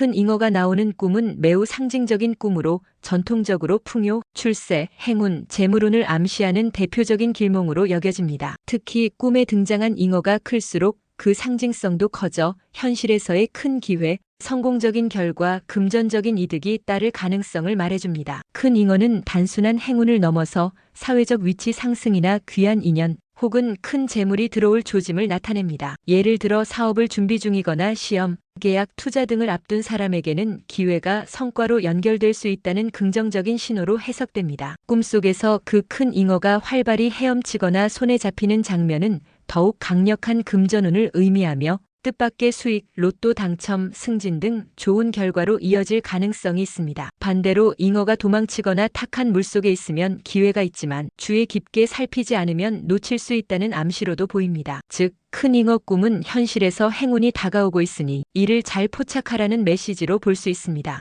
큰 잉어가 나오는 꿈은 매우 상징적인 꿈으로 전통적으로 풍요, 출세, 행운, 재물운을 암시하는 대표적인 길몽으로 여겨집니다. 특히 꿈에 등장한 잉어가 클수록 그 상징성도 커져 현실에서의 큰 기회, 성공적인 결과, 금전적인 이득이 따를 가능성을 말해줍니다. 큰 잉어는 단순한 행운을 넘어서 사회적 위치 상승이나 귀한 인연, 혹은 큰 재물이 들어올 조짐을 나타냅니다. 예를 들어 사업을 준비 중이거나 시험, 계약, 투자 등을 앞둔 사람에게는 기회가 성과로 연결될 수 있다는 긍정적인 신호로 해석됩니다. 꿈속에서 그 큰 잉어가 활발히 헤엄치거나 손에 잡히는 장면은 더욱 강력한 금전운을 의미하며 뜻밖의 수익, 로또 당첨, 승진 등 좋은 결과로 이어질 가능성이 있습니다. 반대로 잉어가 도망치거나 탁한 물속에 있으면 기회가 있지만 주의 깊게 살피지 않으면 놓칠 수 있다는 암시로도 보입니다. 즉, 큰 잉어 꿈은 현실에서 행운이 다가오고 있으니 이를 잘 포착하라는 메시지로 볼 수 있습니다.